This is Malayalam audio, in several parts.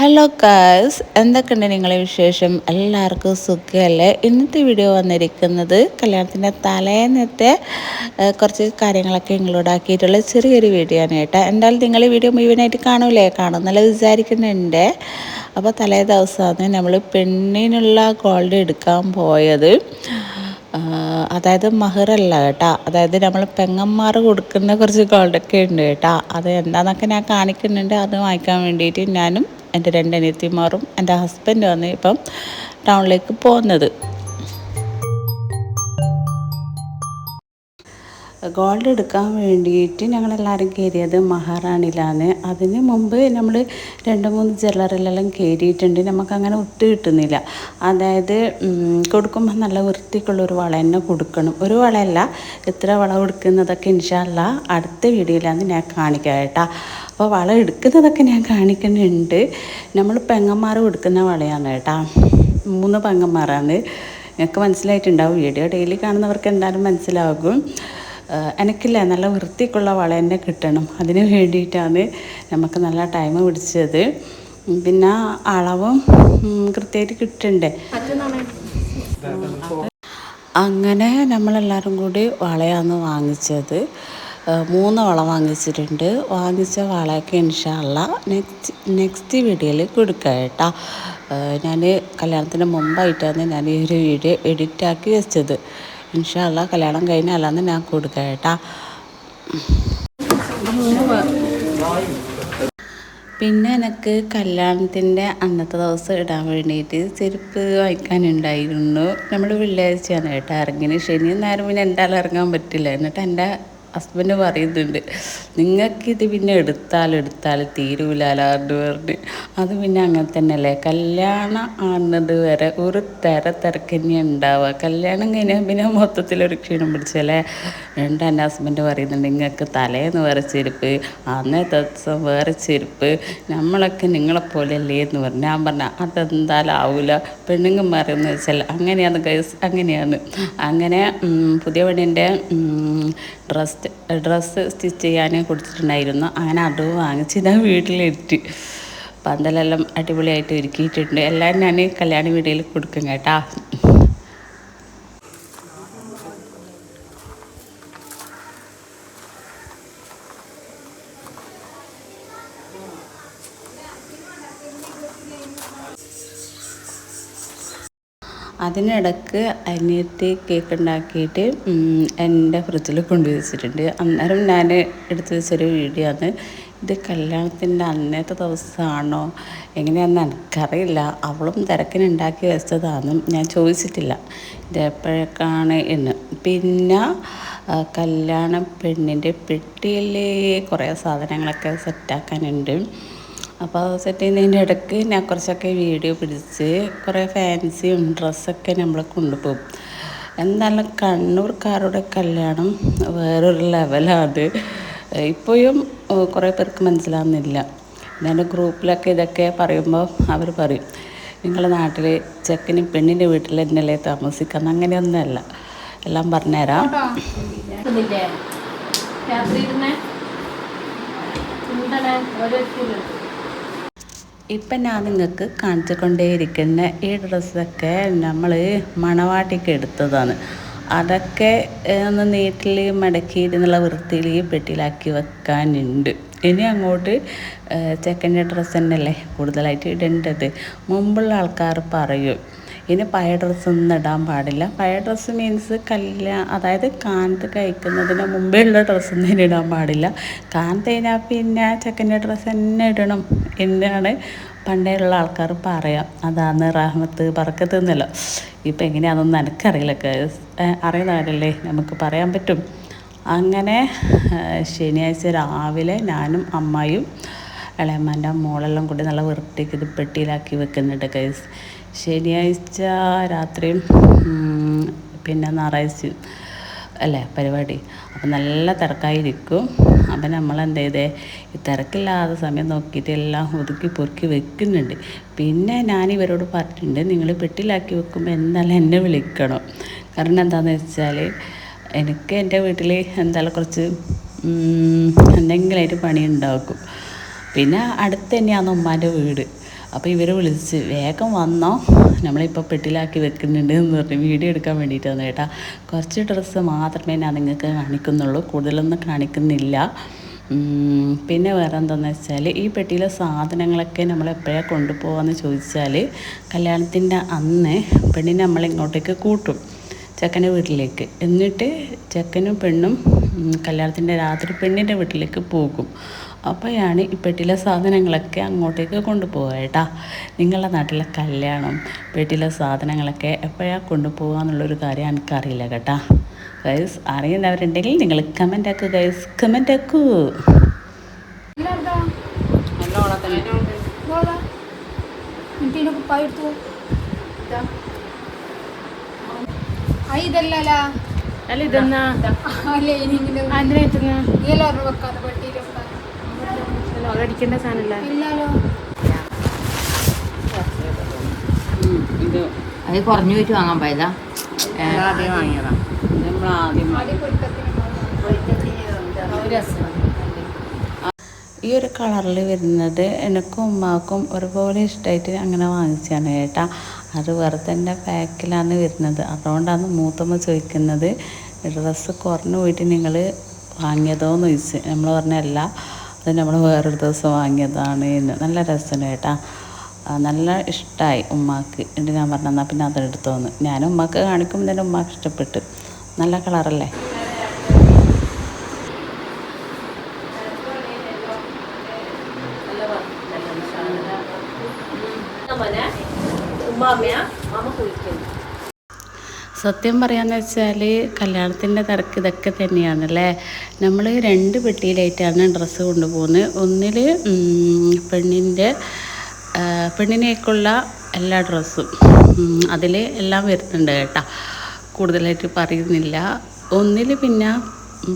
ഹലോ കാസ് എന്തൊക്കെയുണ്ട് നിങ്ങളെ വിശേഷം? എല്ലാവർക്കും സുഖമല്ലേ ഇന്നത്തെ വീഡിയോ വന്നിരിക്കുന്നത് കല്യാണത്തിന്റെ തലേന്നത്തെ കുറച്ച് കാര്യങ്ങളൊക്കെ ഇൻക്ലൂഡാക്കിയിട്ടുള്ള ചെറിയൊരു വീഡിയോ ആണ് കേട്ടോ. എന്തായാലും നിങ്ങൾ ഈ വീഡിയോ മുഴുവനായിട്ട് കാണൂലേ? കാണുന്നല്ല വിചാരിക്കുന്നുണ്ട്. അപ്പോൾ തലേ ദിവസമാണ് നമ്മൾ പെണ്ണിനുള്ള ഗോൾഡ് എടുക്കാൻ പോയത്. അതായത് മഹറല്ല കേട്ടോ. അതായത് നമ്മൾ പെങ്ങന്മാർ കൊടുക്കുന്ന കുറച്ച് ഗോൾഡൊക്കെ ഉണ്ട് കേട്ടോ. അത് എന്താണെന്നൊക്കെ ഞാൻ കാണിക്കുന്നുണ്ട്. അത് വാങ്ങിക്കാൻ വേണ്ടിയിട്ട് ഞാനും എന്റെ രണ്ട് അനിയത്തിമാറും എന്റെ ഹസ്ബൻഡുമാണ് ഇപ്പം ടൗണിലേക്ക് പോകുന്നത്. ഗോൾഡ് എടുക്കാൻ വേണ്ടിയിട്ട് ഞങ്ങളെല്ലാവരും കയറിയത് മഹാറാണിയിലാണ്. അതിന് മുമ്പ് നമ്മൾ രണ്ട് മൂന്ന് ജ്വല്ലറിലെല്ലാം കയറിയിട്ടുണ്ട്. നമുക്കങ്ങനെ ഒത്തു കിട്ടുന്നില്ല. അതായത് കൊടുക്കുമ്പോൾ നല്ല വൃത്തിക്കുള്ള ഒരു വള തന്നെ കൊടുക്കണം. ഒരു വളയല്ല എത്ര വള കൊടുക്കുന്നതൊക്കെ ഇൻഷാല്ല അടുത്ത വീഡിയോയിലാണ് ഞാൻ കാണിക്കുക കേട്ടോ. അപ്പോൾ വള എടുക്കുന്നതൊക്കെ ഞാൻ കാണിക്കുന്നുണ്ട്. നമ്മൾ പെങ്ങന്മാർ കൊടുക്കുന്ന വളയാണ് കേട്ടോ. മൂന്ന് പെങ്ങന്മാരാണ്. ഞങ്ങൾക്ക് മനസ്സിലായിട്ടുണ്ടാവും. വീഡിയോ ഡെയിലി കാണുന്നവർക്ക് എന്തായാലും മനസ്സിലാകും. എനിക്കില്ല നല്ല വൃത്തിക്കുള്ള വള തന്നെ കിട്ടണം. അതിന് വേണ്ടിയിട്ടാണ് നമുക്ക് നല്ല ടൈം പിടിച്ചത്. പിന്നെ അളവും കൃത്യമായിട്ട് കിട്ടണ്ടേ? അങ്ങനെ നമ്മളെല്ലാവരും കൂടി വളയാണ് വാങ്ങിച്ചത്. മൂന്ന് വള വാങ്ങിച്ചിട്ടുണ്ട്. വാങ്ങിച്ച വളയൊക്കെ ഇൻഷാല്ല നെക്സ്റ്റ് നെക്സ്റ്റ് വീഡിയോയിൽ കൊടുക്കുക കേട്ടോ. ഞാൻ കല്യാണത്തിന് മുമ്പായിട്ടാണ് ഞാൻ ഈ ഒരു വീഡിയോ എഡിറ്റാക്കി വെച്ചത്. ഇൻഷാല്ല കല്യാണം കഴിഞ്ഞാലാന്ന് ഞാൻ കൊടുക്കാം കേട്ടാ. പിന്നെ എനിക്ക് കല്യാണത്തിന്റെ അന്നത്തെ ദിവസം ഇടാൻ വേണ്ടിയിട്ട് ചെരുപ്പ് വാങ്ങിക്കാനുണ്ടായിരുന്നു. നമ്മൾ വെള്ളിയാഴ്ചയാണ് കേട്ടോ ഇറങ്ങിന് ശനിയും നേരം പിന്നെ എന്തായാലും ഇറങ്ങാൻ പറ്റില്ല. എന്നിട്ട് എന്റെ ഹസ്ബൻഡ് പറയുന്നുണ്ട് നിങ്ങൾക്കിത് പിന്നെ എടുത്താൽ എടുത്താൽ തീരൂലാലാണ്ട് പറഞ്ഞ്. അത് പിന്നെ അങ്ങനെ തന്നെയല്ലേ? കല്യാണം ആണത് വരെ ഒരു തിര തിരക്ക് തന്നെ ഉണ്ടാവുക. കല്യാണം കഴിഞ്ഞാൽ പിന്നെ മൊത്തത്തിലൊരു ക്ഷീണം പിടിച്ചല്ലേ? രണ്ട് എന്റെ ഹസ്ബൻഡ് പറയുന്നുണ്ട് നിങ്ങൾക്ക് തലേന്ന് വേറെ ചെരുപ്പ് അന്നത്തെ ദിവസം വേറെ ചെരുപ്പ് നമ്മളൊക്കെ നിങ്ങളെപ്പോലെയല്ലേ എന്ന് പറഞ്ഞു. ഞാൻ പറഞ്ഞ അതെന്തായാലും ആവില്ല പെണ്ണുങ്ങന്മാരെന്ന് വെച്ചാൽ അങ്ങനെയാണ് ഗൈസ് അങ്ങനെയാണ്. അങ്ങനെ പുതിയ പെണ്ണിന്റെ ഡ്രസ് ഡ്രസ്സ് സ്റ്റിച്ച് ചെയ്യാൻ കൊടുത്തിട്ടുണ്ടായിരുന്നു. അങ്ങനെ അത് വാങ്ങിച്ച് ഞാൻ വീട്ടിലിട്ട് പന്തലെല്ലാം അടിപൊളിയായിട്ട് ഒരുക്കിയിട്ടുണ്ട്. എല്ലാം ഞാൻ കല്യാണ വീഡിയോയിൽ കൊടുക്കും കേട്ടാ. അതിനിടക്ക് അനിയത്തി കേക്ക് ഉണ്ടാക്കിയിട്ട് എന്റെ ഫ്രിഡ്ജിൽ കൊണ്ടുവച്ചിട്ടുണ്ട് അന്നേരം ഞാൻ എടുത്തു വെച്ചൊരു വീഡിയോ ആണ് ഇത് കല്യാണത്തിന്റെ അന്നത്തെ ദിവസമാണോ? എങ്ങനെയാണെന്ന് എനിക്കറിയില്ല. അവളും തിരക്കിന് ഉണ്ടാക്കി വെച്ചതാണ് ഞാൻ ചോദിച്ചിട്ടില്ല. ഇത് എപ്പോഴൊക്കെയാണ് എന്ന്. പിന്നെ കല്യാണ പെണ്ണിന്റെ പെട്ടിയിൽ കുറേ സാധനങ്ങളൊക്കെ സെറ്റാക്കാനുണ്ട്. അപ്പോൾ അത് സെറ്റ് ചെയ്യുന്നതിന്റെ ഇടയ്ക്ക് ഞാൻ കുറച്ചൊക്കെ വീഡിയോ പിടിച്ച് കുറേ ഫാൻസിയും ഡ്രസ്സൊക്കെ നമ്മൾ കൊണ്ടുപോകും. എന്തായാലും കണ്ണൂർക്കാരുടെ കല്യാണം വേറൊരു ലെവലാണ് ഇപ്പോഴും കുറേ പേർക്ക് മനസ്സിലാവുന്നില്ല. ഞാൻ ഗ്രൂപ്പിലൊക്കെ ഇതൊക്കെ പറയുമ്പോൾ അവർ പറയും നിങ്ങളുടെ നാട്ടിൽ ചെക്കനും പെണ്ണിന്റെ വീട്ടിൽ തന്നെയല്ലേ താമസിക്കുന്നത് അങ്ങനെയൊന്നുമല്ല. എല്ലാം പറഞ്ഞുതരാം. രാത്രി ഇപ്പം ഞാൻ നിങ്ങൾക്ക് കാണിച്ചു കൊണ്ടേയിരിക്കുന്ന ഈ ഡ്രസ്സൊക്കെ നമ്മൾ മണവാട്ടിക്ക് എടുത്തതാണ്. അതൊക്കെ ഒന്ന് നീറ്റിൽ മടക്കിയിരുന്നുള്ള വൃത്തിയിൽ പെട്ടിയിലാക്കി വെക്കാനുണ്ട്. ഇനി അങ്ങോട്ട് ചെക്കന്റെ ഡ്രസ്സ് തന്നെയല്ലേ കൂടുതലായിട്ട് ഇടേണ്ടത്? മുമ്പുള്ള ആൾക്കാർ പറയും. ഇനി പഴയ ഡ്രസ്സൊന്നും ഇടാൻ പാടില്ല. പഴയ ഡ്രസ്സ് മീൻസ് കല്യാ അതായത് കാനത്ത് കഴിക്കുന്നതിന് മുമ്പേ ഉള്ള ഡ്രസ്സൊന്നും ഇടാൻ പാടില്ല. കാനത്ത് കഴിഞ്ഞാൽ പിന്നെ ചെക്കന്റെ ഡ്രസ്സ് തന്നെ ഇടണം എന്നാണ് പണ്ടേ ഉള്ള ആൾക്കാർ പറയാം. അതാണ് റഹ്മത്ത് പറക്കത്ത് എന്നല്ലോ. ഇപ്പം എങ്ങനെയാണെന്നൊന്നും എനിക്കറിയില്ല അറിയുന്ന കാര്യമല്ലേ നമുക്ക് പറയാൻ പറ്റും. അങ്ങനെ ശനിയാഴ്ച രാവിലെ ഞാനും അമ്മായും ഇളയമ്മന്റെ മോളെല്ലാം കൂടി നല്ല വൃത്തിക്ക് ഇത് പെട്ടിയിലാക്കി വെക്കുന്നുണ്ട് കൈസ് ശനിയാഴ്ച രാത്രിയും പിന്നെ ഞായറാഴ്ചയും അല്ലേ പരിപാടി. അപ്പം നല്ല തിരക്കായിരിക്കും. അപ്പം നമ്മൾ എന്ത് ചെയ്തേ ഈ തിരക്കില്ലാത്ത സമയം നോക്കിയിട്ട് എല്ലാം ഒതുക്കി പൊറുക്കി വെക്കുന്നുണ്ട്. പിന്നെ ഞാൻ ഇവരോട് പറഞ്ഞിട്ടുണ്ട് നിങ്ങൾ പെട്ടിലാക്കി വെക്കുമ്പോൾ എന്തായാലും എന്നെ വിളിക്കണം. കാരണം എന്താണെന്ന് വെച്ചാൽ എനിക്ക് എന്റെ വീട്ടിൽ എന്തായാലും കുറച്ച് എന്തെങ്കിലുമായിട്ട് പണി ഉണ്ടാക്കും പിന്നെ അടുത്ത് തന്നെയാണ് ഉമ്മാന്റെ വീട്. അപ്പോൾ ഇവർ വിളിച്ച് വേഗം വന്നോ. നമ്മളിപ്പോൾ പെട്ടിലാക്കി വെക്കുന്നുണ്ട് എന്ന് പറഞ്ഞ് വീഡിയോ എടുക്കാൻ വേണ്ടിയിട്ടാണ് കേട്ടാ. കുറച്ച് ഡ്രസ്സ് മാത്രമേ ഞാൻ നിങ്ങൾക്ക് കാണിക്കുന്നുള്ളൂ. കൂടുതലൊന്നും കാണിക്കുന്നില്ല. പിന്നെ വേറെ എന്താണെന്ന് വെച്ചാൽ ഈ പെട്ടിയിലെ സാധനങ്ങളൊക്കെ നമ്മൾ എപ്പോഴാണ് കൊണ്ടുപോകാമെന്ന് ചോദിച്ചാൽ കല്യാണത്തിന്റെ അന്ന് പെണ്ണിനെ നമ്മളിങ്ങോട്ടേക്ക് കൂട്ടും. ചെക്കന്റെ വീട്ടിലേക്ക്. എന്നിട്ട് ചെക്കനും പെണ്ണും കല്യാണത്തിന്റെ രാത്രി പെണ്ണിന്റെ വീട്ടിലേക്ക് പോകും. അപ്പോഴാണ് ഈ പെട്ടിലെ സാധനങ്ങളൊക്കെ അങ്ങോട്ടേക്ക് കൊണ്ടുപോകുക കേട്ടാ. നിങ്ങളുടെ നാട്ടിലെ കല്യാണം പെട്ടിലെ സാധനങ്ങളൊക്കെ എപ്പോഴാണ് കൊണ്ടുപോകുക എന്നുള്ളൊരു കാര്യം എനിക്കറിയില്ല കേട്ടാ. ഗൈസ് അറിയുന്നവരുണ്ടെങ്കിൽ നിങ്ങൾ കമന്റ് ആക്കൂ ഗൈസ് കമന്റ് ആക്കൂ. ഇല്ലാണ്ടാ നല്ലോണം അത് കുറഞ്ഞു പോയിട്ട് വാങ്ങാൻ പോയതാ. ആദ്യം ഈ ഒരു കളറിൽ വരുന്നത് എനിക്കും ഉമ്മാക്കും ഒരുപോലെ ഇഷ്ടമായിട്ട് അങ്ങനെ വാങ്ങിച്ചാണ് ചേട്ടാ അത് വെറുതെ പാക്കിലാണ് വരുന്നത്. അതുകൊണ്ടാണ് മൂത്തമ്മ ചോദിക്കുന്നത് ഡ്രസ്സ് കുറഞ്ഞു പോയിട്ട് നിങ്ങൾ വാങ്ങിയതോന്ന് ചോദിച്ച്. നമ്മൾ പറഞ്ഞല്ല അത് നമ്മൾ വേറൊരു ദിവസം വാങ്ങിയതാണ് എന്ന്. നല്ല രസമാണ് കേട്ടാ. നല്ല ഇഷ്ടമായി ഉമ്മാക്ക്. എന്നിട്ട് ഞാൻ പറഞ്ഞു എന്നാൽ പിന്നെ അതെടുത്തോന്ന് ഞാൻ ഉമ്മാക്ക് കാണിക്കുമ്പോൾ തന്നെ ഉമ്മാക്ക് ഇഷ്ടപ്പെട്ടു. നല്ല കളറല്ലേ? സത്യം പറയാന്ന് വെച്ചാൽ കല്യാണത്തിന്റെ തിരക്ക് ഇതൊക്കെ തന്നെയാണല്ലേ? നമ്മൾ രണ്ട് പെട്ടിയിലായിട്ടാണ് ഡ്രസ്സ് കൊണ്ടുപോകുന്നത്. ഒന്നിൽ പെണ്ണിന്റെ പെണ്ണിനേക്കുള്ള എല്ലാ ഡ്രസ്സും. അതിൽ എല്ലാം വരുന്നുണ്ട് കേട്ടോ. കൂടുതലായിട്ട് പറയുന്നില്ല. ഒന്നിൽ പിന്നെ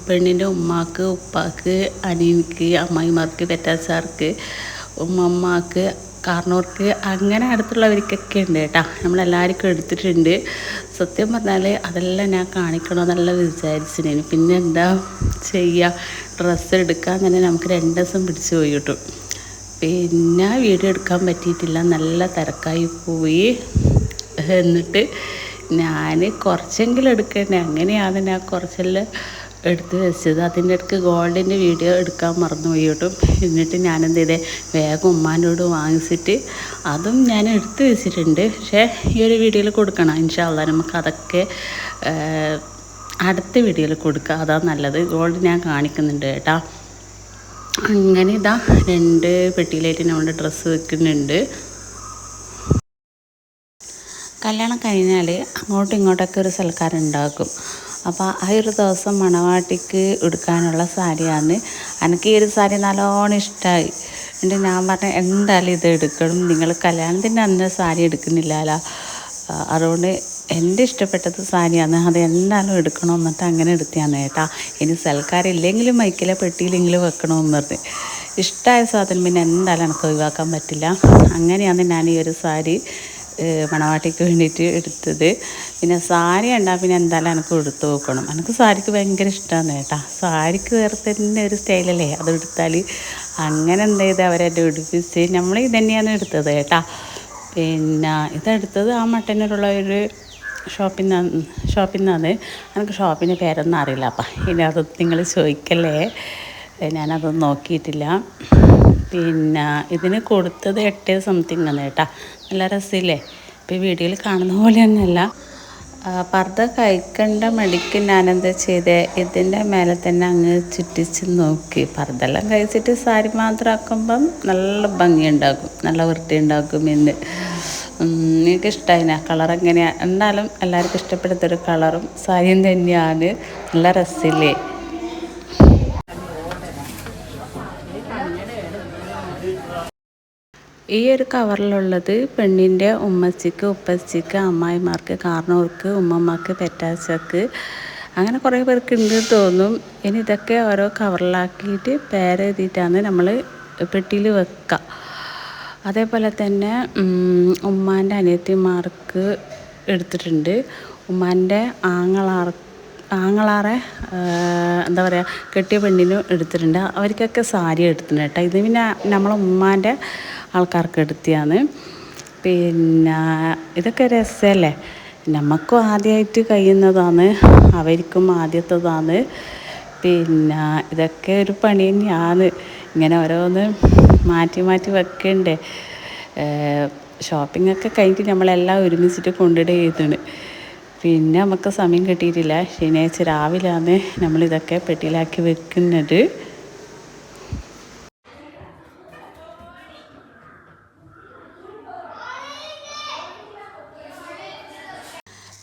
പെണ്ണിന്റെ ഉമ്മാക്ക് ഉപ്പാക്ക് അനിയനിക്ക് അമ്മായിമാർക്ക് പെറ്റാച്ചാർക്ക് ഉമ്മമ്മക്ക് കാരണവർക്ക് അങ്ങനെ അടുത്തുള്ളവർക്കൊക്കെ ഉണ്ട് കേട്ടോ. നമ്മളെല്ലാവർക്കും എടുത്തിട്ടുണ്ട്. സത്യം പറഞ്ഞാൽ അതെല്ലാം ഞാൻ കാണിക്കണമെന്നുള്ള വിചാരിച്ചിന്. പിന്നെ എന്താ ചെയ്യുക ഡ്രസ്സ് എടുക്കാൻ തന്നെ നമുക്ക് രണ്ട് ദിവസം പിടിച്ചു പോയി കിട്ടും. പിന്നെ വീഡിയോ എടുക്കാൻ പറ്റിയിട്ടില്ല. നല്ല തിരക്കായി പോയി. എന്നിട്ട് ഞാൻ കുറച്ചെങ്കിലും എടുക്കണ്ടേ. അങ്ങനെയാണ് ഞാൻ കുറച്ചെല്ലാം എടുത്ത് വെച്ചത്. അതിന്റെ ഇടയ്ക്ക് ഗോൾഡിന്റെ വീഡിയോ എടുക്കാൻ മറന്നുപോയി കേട്ടോ. എന്നിട്ട് ഞാനെന്ത് ചെയ്തേ? വേഗം ഉമ്മാനോട് വാങ്ങിച്ചിട്ട് അതും ഞാൻ എടുത്ത് വെച്ചിട്ടുണ്ട്. പക്ഷേ ഈ ഒരു വീഡിയോയിൽ കൊടുക്കണം. ഇൻഷാല്ല നമുക്ക് അതൊക്കെ അടുത്ത വീഡിയോയിൽ കൊടുക്കുക അതാണ് നല്ലത്. ഗോൾഡ് ഞാൻ കാണിക്കുന്നുണ്ട് കേട്ടോ. അങ്ങനെ ഇതാ രണ്ട് പെട്ടിയിലായിട്ട് നമ്മുടെ ഡ്രസ്സ് വെക്കുന്നുണ്ട്. കല്യാണം കഴിഞ്ഞാൽ അങ്ങോട്ടും ഇങ്ങോട്ടൊക്കെ ഒരു സൽക്കാരം ഉണ്ടാക്കും അപ്പോൾ ആ ഒരു ദിവസം മണവാട്ടിക്ക് എടുക്കാനുള്ള സാരിയാണ്. എനിക്ക് ഈ ഒരു സാരി നല്ലോണം ഇഷ്ടമായി എന്നിട്ട് ഞാൻ പറഞ്ഞു എന്തായാലും ഇത് എടുക്കണം. നിങ്ങൾ കല്യാണത്തിന് അന്ന് സാരി എടുക്കുന്നില്ലല്ലോ. അതുകൊണ്ട് എന്റെ ഇഷ്ടപ്പെട്ടത് സാരിയാണ്. അത് എന്തായാലും എടുക്കണം എന്നിട്ട് അങ്ങനെ എടുത്തിയാണ് കേട്ടാ. ഇനി സൽക്കാരില്ലെങ്കിലും മൈക്കിലെ പെട്ടിയിലെങ്കിലും വെക്കണമെന്ന് പറഞ്ഞ്. ഇഷ്ടമായ സാധനം പിന്നെ എന്തായാലും എനിക്ക് ഒഴിവാക്കാൻ പറ്റില്ല. അങ്ങനെയാണ് ഞാൻ ഈ ഒരു സാരി മണവാട്ടിക്ക് വേണ്ടിയിട്ട് എടുത്തത്. പിന്നെ സാരി ഉണ്ടാ പിന്നെ എന്തായാലും എനിക്ക് എടുത്തു നോക്കണം. എനിക്ക് സാരിക്ക് ഭയങ്കര ഇഷ്ടമാണ് കേട്ടാ. സാരിക്ക് വേറെ തന്നെ ഒരു സ്റ്റൈലല്ലേ? അത് എടുത്താൽ അങ്ങനെ എന്ത് ചെയ്ത് അവരെന്നെ ഉടുപ്പിച്ച് നമ്മൾ ഇത് തന്നെയാണ് എടുത്തത് കേട്ടാ. പിന്നെ ഇതെടുത്തത് ആ മട്ടന്നൂരുള്ള ഒരു ഷോപ്പിൽ നിന്ന് ഷോപ്പിൽ നിന്നാണ് എനിക്ക് ഷോപ്പിന്റെ പേരൊന്നും അറിയില്ല അപ്പം. ഇനി അത് നിങ്ങൾ ചോദിക്കല്ലേ? ഞാനതൊന്നും നോക്കിയിട്ടില്ല. പിന്നെ ഇതിന് കൊടുത്തത് എട്ട് സംതിങ് ആണ് കേട്ടാ. നല്ല രസമില്ലേ ഇപ്പോൾ ഈ വീഡിയോയിൽ കാണുന്ന പോലെ ആ, പർദ്ദ കഴിക്കേണ്ട മടിക്ക് ഞാനെന്താ ചെയ്തേ? ഇതിന്റെ മേലെ തന്നെ അങ്ങ് ചുറ്റിച്ച് നോക്കി. പർദ്ദെല്ലാം കഴിച്ചിട്ട് സാരി മാത്രം ആക്കുമ്പം നല്ല ഭംഗി ഭംഗിയുണ്ടാകും. നല്ല വൃത്തി ഉണ്ടാക്കും എന്ന് നിങ്ങൾക്ക് ഇഷ്ടമായി കളർ എങ്ങനെയാണ് എന്നാലും എല്ലാവർക്കും ഇഷ്ടപ്പെടുത്തൊരു കളറും സാരിയും തന്നെയാണ്. നല്ല രസമില്ലേ? ഈ ഒരു കവറിലുള്ളത് പെണ്ണിന്റെ ഉമ്മച്ചിക്ക് ഉപ്പച്ചിക്ക് അമ്മായിമാർക്ക് കാരണവർക്ക് ഉമ്മമ്മക്ക് പെറ്റാച്ചക്ക് അങ്ങനെ കുറേ പേർക്ക് ഉണ്ട് തോന്നും. ഇനി ഇതൊക്കെ ഓരോ കവറിലാക്കിയിട്ട് പേരെഴുതിയിട്ടാണ് നമ്മൾ പെട്ടിയിൽ വെക്കുക. അതേപോലെ തന്നെ ഉമ്മാന്റെ അനിയത്തിമാർക്ക് എടുത്തിട്ടുണ്ട്. ഉമ്മാന്റെ ആങ്ങളാർ ആങ്ങളാറെ എന്താ പറയുക കെട്ടിയ പെണ്ണിനും എടുത്തിട്ടുണ്ട്. അവർക്കൊക്കെ സാരി എടുത്തിട്ടുണ്ട് കേട്ടോ. ഇത് പിന്നെ നമ്മളെ ഉമ്മാന്റെ ആൾക്കാർക്ക് എടുത്തിയാണ്. പിന്നെ ഇതൊക്കെ രസമല്ലേ നമുക്കും ആദ്യമായിട്ട് കഴിയുന്നതാണ്. അവർക്കും ആദ്യത്തതാണ്. പിന്നെ ഇതൊക്കെ ഒരു പണി തന്നെയാണ്. ഇങ്ങനെ ഓരോന്ന് മാറ്റി മാറ്റി വെക്കണ്ടേ? ഷോപ്പിംഗ് ഒക്കെ കഴിഞ്ഞിട്ട് നമ്മളെല്ലാം ഒരുമിച്ചിട്ട് കൊണ്ടിട ചെയ്തുണ്ട് പിന്നെ നമുക്ക് സമയം കിട്ടിയിട്ടില്ല. ശനിയാഴ്ച രാവിലെയാണ് നമ്മളിതൊക്കെ പെട്ടിയിലാക്കി വെക്കുന്നത്.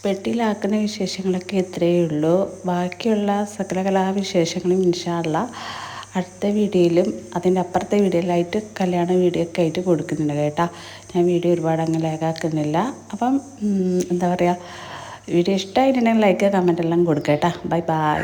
പെട്ടിയിലാക്കുന്ന വിശേഷങ്ങളൊക്കെ ഇത്രയേ ഉള്ളൂ. ബാക്കിയുള്ള സകല കലാവിശേഷങ്ങളും ഇൻഷാല്ല അടുത്ത വീഡിയോയിലും അതിന്റെ അപ്പുറത്തെ വീഡിയോയിലായിട്ട് കല്യാണ വീഡിയോ ഒക്കെ ആയിട്ട് കൊടുക്കുന്നുണ്ട് കേട്ടോ. ഞാൻ വീഡിയോ ഒരുപാട് അങ്ങ് ലേഖാക്കുന്നില്ല അപ്പം എന്താ പറയുക വീഡിയോ ഇഷ്ടമായിട്ടുണ്ടെങ്കിൽ ലൈക്ക് കമന്റ് എല്ലാം കൊടുക്കേട്ടാ ബൈ ബൈ